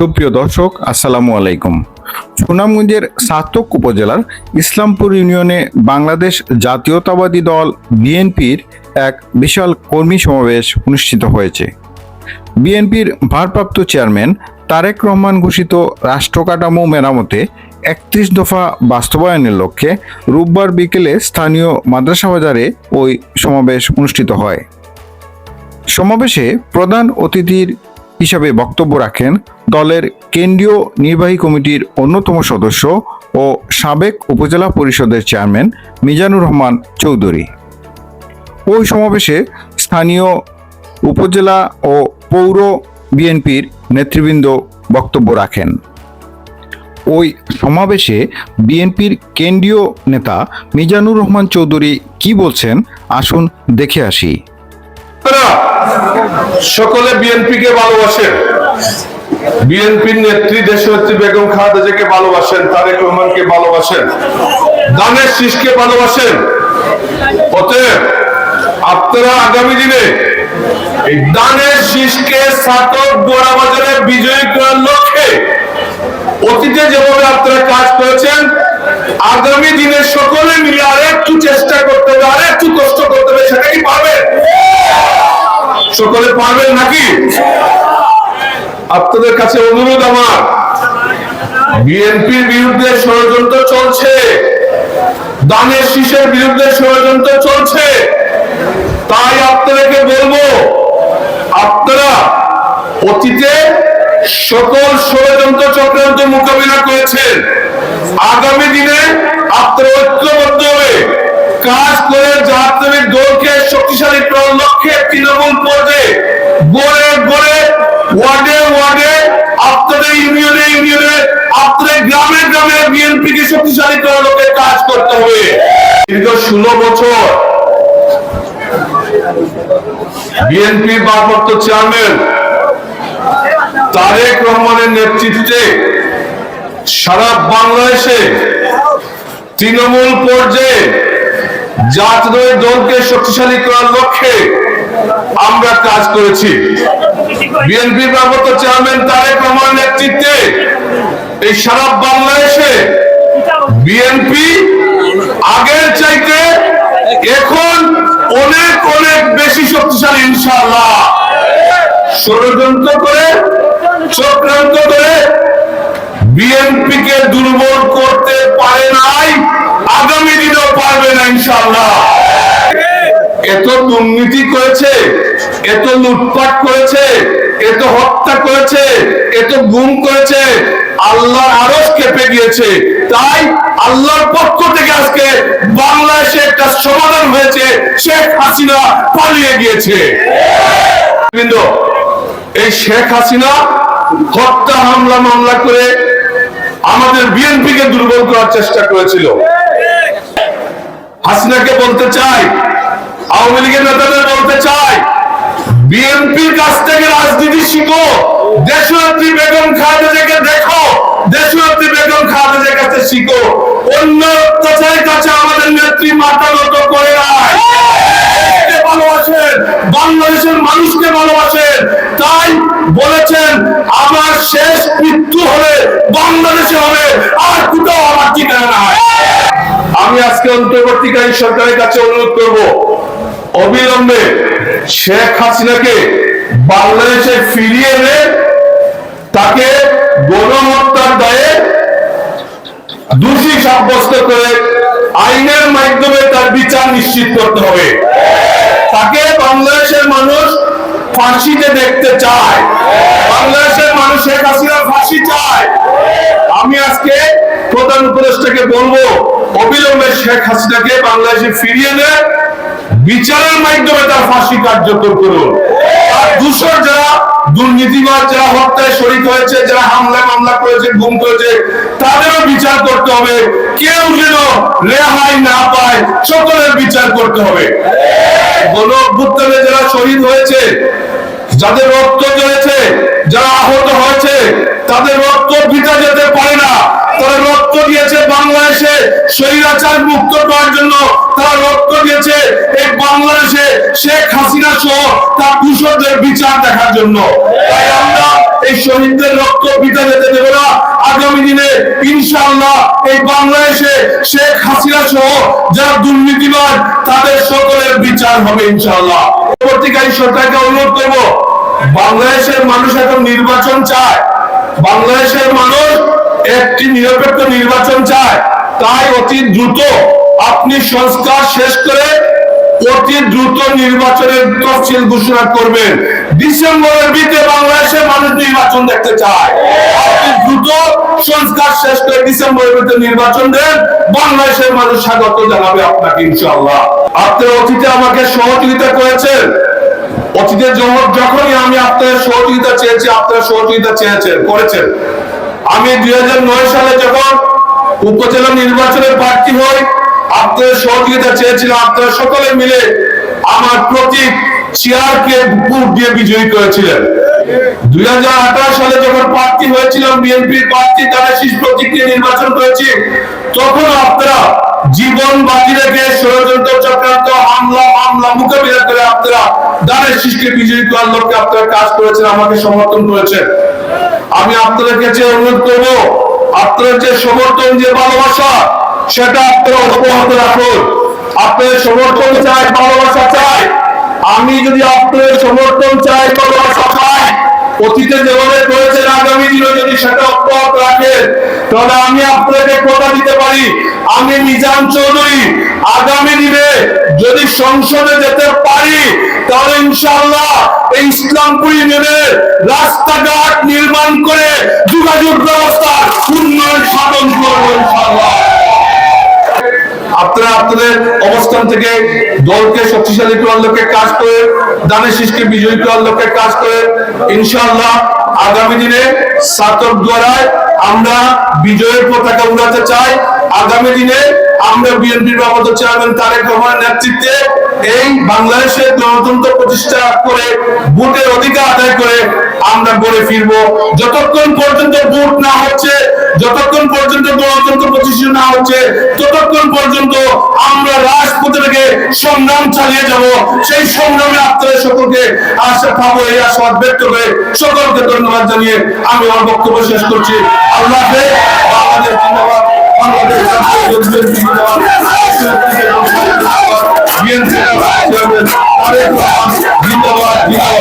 সুপ্রিয় দর্শক, আসসালামু আলাইকুম। সুনামগঞ্জের সাতক উপজেলার ইসলামপুর ইউনিয়নে বাংলাদেশ জাতীয়তাবাদী দল বিএনপির এক বিশাল কর্মী সমাবেশ অনুষ্ঠিত হয়েছে। বিএনপির ভারপ্রাপ্ত চেয়ারম্যান তারেক রহমান ঘোষিত রাষ্ট্র কাঠামো মেরামতে একত্রিশ দফা বাস্তবায়নের লক্ষ্যে রোববার বিকেলে স্থানীয় মাদ্রাসা বাজারে ওই সমাবেশ অনুষ্ঠিত হয়। সমাবেশে প্রধান অতিথির হিসাবে বক্তব্য রাখেন দলের কেন্দ্রীয় নির্বাহী কমিটির অন্যতম সদস্য ও সাবেক উপজেলা পরিষদের চেয়ারম্যান মিজানুর রহমান চৌধুরী। ওই সমাবেশে স্থানীয় উপজেলা ও পৌর বিএনপির নেতৃবৃন্দ বক্তব্য রাখেন। ওই সমাবেশে বিএনপির কেন্দ্রীয় নেতা মিজানুর রহমান চৌধুরী কি বলছেন আসুন দেখে আসি। সকলে বিএনপিকে ভালোবাসেন। বিএনপির নেত্রী দেশনেত্রী বেগম খালেদা জিয়াকে ভালোবাসেন, তারেক রহমানকে ভালোবাসেন দানের শীষকে ভালোবাসেন। অতএব আপনারা আগামী দিনে এই দানের শীষকে সাতক গোড়া বাজারে বিজয়ী করার লক্ষ্যে অতীতে যেভাবে আপনারা কাজ করেছেন, আগামী দিনে সকলে মিলে আর একটু চেষ্টা সকলে পারবেন নাকি? আপনাদের কাছে অনুরোধ আমার। বিএনপির বিরুদ্ধে ষড়যন্ত্র চলছে। দানের শীষের বিরুদ্ধে ষড়যন্ত্র চলছে। তাই আপনাদেরকে বলব, আপনারা অতীতে সকল ষড়যন্ত্র চক্রান্ত মোকাবিলা করেছেন। আগামী দিনে আপনারা ঐক্যবদ্ধ হয়ে কাজ করে জাতীয় দলকে শক্তিশালী করার লক্ষ্যে তৃণমূল পর্যায়ে গড়ে গড়ে, ওয়ার্ডে ওয়ার্ডে, আপনাদের ইউনিয়নে ইউনিয়নে, আপনাদের গ্রামে গ্রামে বিএনপি কে শক্তিশালী করার লক্ষ্যে কাজ করতে হবে। দীর্ঘ ষোলো বছর বিএনপি ভারপ্রাপ্ত চেয়ারম্যান তারেক রহমানের নেতৃত্বে সারা বাংলাদেশে তৃণমূল পর্যায়ে জাতীয় দলকে শক্তিশালী করার লক্ষ্যে আমরা কাজ করেছি। বিএনপি ভারপ্রাপ্ত চেয়ারম্যান তারেক রহমানের নেতৃত্বে এই সারা বাংলাদেশে বিএনপি আগের চাইতে এখন অনেক অনেক বেশি শক্তিশালী, ইনশাআল্লাহ। ষড়যন্ত্র করে, চক্রান্ত করে বিএনপি কে দুর্বল করতে পারে দিনেও ইনশাআল্লাহ। এত দুর্নীতি করেছে, এত লুটপাট করেছে, এত হত্যা করেছে, এত গুম করেছে, আল্লাহর আরস কেঁপে গিয়েছে। তাই আল্লাহর পক্ষ থেকে আজকে বাংলাদেশে একটা সমাধান হয়েছে, শেখ হাসিনা পালিয়ে গিয়েছে। এই শেখ হাসিনা হত্যা, হামলা, মামলা করে আমাদের বিএনপি কে দুর্বল করার চেষ্টা করেছিল। হাসিনাকে বলতে চাই, আওয়ামী লীগের নেতাদের বলতে চাই, বিএনপির কাছ থেকে রাজনীতি শিখো, দেশনেত্রী বেগম খালেদাকে দেখো, দেশনেত্রী বেগম খালেদার কাছে শিখো। অন্য অত্যাচারের কাছে আমাদের নেত্রী মাথা নত করে নাই ভালোবাসেন? বাংলাদেশের মানুষকে ভালোবাসেন। তাই বলেছেন, আমার শেষ মৃত্যু হলে বাংলাদেশে হবে। আর আজকে অন্তর্বর্তীকালীন সরকারের কাছে অনুরোধ করব, অবিলম্বে শেখ হাসিনাকে বাংলাদেশে ফিরিয়ে এনে তাকে গণহত্যার দায়ে দোষী সাব্যস্ত করে আইনের মাধ্যমে তার বিচার নিশ্চিত করতে হবে। তাকে বাংলাদেশের মানুষ ফাঁসিতে দেখতে চায়। বাংলাদেশের মানুষ শেখ হাসিনা ফাঁসি চায়। আমি আজকে প্রধান উপদেষ্টাকে বলব, অবিলম্বে শেখ হাসিনাকে বাংলাদেশে ফিরিয়ে নেয় বিচারের মাধ্যমে তার ফাঁসি কার্যকর করুন। আর দূষর যারা দুর্নীতিবাদ যারা হত্যায় শরিক হয়েছে, যারা হামলা মামলা করেছে, গুম করেছে, তাদেরও বিচার করতে হবে। কেউ যেন রেহাই না পায়, সকলের বিচার করতে হবে। গণ যারা শহীদ হয়েছে, যাদের রক্ত জ্বলেছে, যারা আহত হয়েছে, তাদের রক্ত বৃথা যেতে পারে না তারা রক্ত দিয়েছে বাংলাদেশে স্বৈরাচার মুক্ত করার জন্য তারা দিয়েছে। এই বাংলাদেশে শেখ হাসিনা সহ তার কুশলদের বিচার দেখার জন্য। তাই আমরা এই শহীদদের রক্ত পিতা যেতে দেব না। আগামী দিনে ইনশাআল্লাহ এই বাংলাদেশে শেখ হাসিনা সহ যারা দুর্নীতিবাদ তাদের সকলের বিচার হবে ইনশাআল্লাহ। পরবর্তীকারী সরকারকে অনুরোধ করব, বাংলাদেশের মানুষ এখন নির্বাচন চায়। বাংলাদেশের মানুষ একটি নিরপেক্ষ নির্বাচন চায়। তাই অতি দ্রুত আপনি সংস্কার শেষ করে অতি দ্রুত নির্বাচনের তফসিল ঘোষণা করবেন। ডিসেম্বরের ভিতরে বাংলাদেশের মানুষ নির্বাচন দেখতে চায়। আপনি দ্রুত সংস্কার শেষ করে ডিসেম্বরের ভিতরে নির্বাচন দেন। বাংলাদেশের মানুষ স্বাগত জানাবে আপনাকে ইনশাআল্লাহ। আপনি অতীতে আমাকে সহযোগিতা করেছেন। অতীতে যখন- যখনই আমি আপনার সহযোগিতা চেয়েছি, আপনারা সহযোগিতা চেয়েছেন, করেছেন। আমি দুই হাজার নয় সালে যখন উপজেলা নির্বাচনে প্রার্থী হই। আপনাদের সহযোগিতা চেয়েছিলাম। আপনারা সকলে মিলে আমার প্রতীক চেয়ারকে বুক দিয়ে বিজয়ী করেছিলেন। দুই সালে যখন প্রার্থী হয়েছিলাম বিএনপির প্রার্থী তারা নির্বাচন করেছি। তখন আপনারা জীবন বাজি রেখে ষড়যন্ত্র চক্রান্ত, হামলা, মামলা, মোকাবিলা করে আপনারা শীষকে বিজয়ী করার লক্ষ্যে আপনারা কাজ করেছেন, আমাকে সমর্থন করেছেন। আমি আপনাদের কাছে অনুরোধ করব আপনাদের যে সমর্থন, যে ভালোবাসা, সেটা আপনারা অব্যাহত রাখুন। আপনার সমর্থন চাই, ভালোবাসা চাই। আমি যদি আপনার সমর্থন চাই, ভালোবাসা চাই অতীতে যেভাবে করেছেন আগামী দিনে যদি সেটা অব্যাহত রাখেন তাহলে আমি আপনাকে কথা দিতে পারি। আমি নিজাম চৌধুরী। আগামী দিনে যদি সংসদে যেতে পারি, তাহলে ইনশাআল্লাহ এই ইসলামপুর ইউনিয়নের রাস্তাঘাট নির্মাণ করে যোগাযোগ ব্যবস্থা উন্নয়ন সাধন করব ইনশাআল্লাহ। আপনারা আপনাদের অবস্থান থেকে দলকে শক্তিশালী করার লক্ষ্যে কাজ করে, দানের শীষকে বিজয়ী করার লক্ষ্যে কাজ করে, ইনশাআল্লাহ আগামী দিনে সাতক দ্বারায় আমরা বিজয়ের পতাকা উড়াতে চাই। আগামী দিনে আমরা বিএনপির বাবদ চেয়ারম্যান তারেক রহমানের নেতৃত্বে এই বাংলাদেশের গণতন্ত্র প্রতিষ্ঠা করে, ভোটের অধিকার আদায় করে আমরা গড়ে ফিরবো। যতক্ষণ পর্যন্ত ভোট না হচ্ছে যতক্ষণ পর্যন্ত গণতন্ত্র প্রতিষ্ঠা না হচ্ছে, ততক্ষণ পর্যন্ত আমরা রাজপথে সংগ্রাম চালিয়ে যাব। সেই সংগ্রামে আপনাদের সকলকে আশা পাবো এই আশাবাদ ব্যক্ত করে সকলকে ধন্যবাদ জানিয়ে আমি আমার বক্তব্য শেষ করছি। আল্লাহ। বাংলাদেশ জিন্দাবাদ জিন্দাবাদ।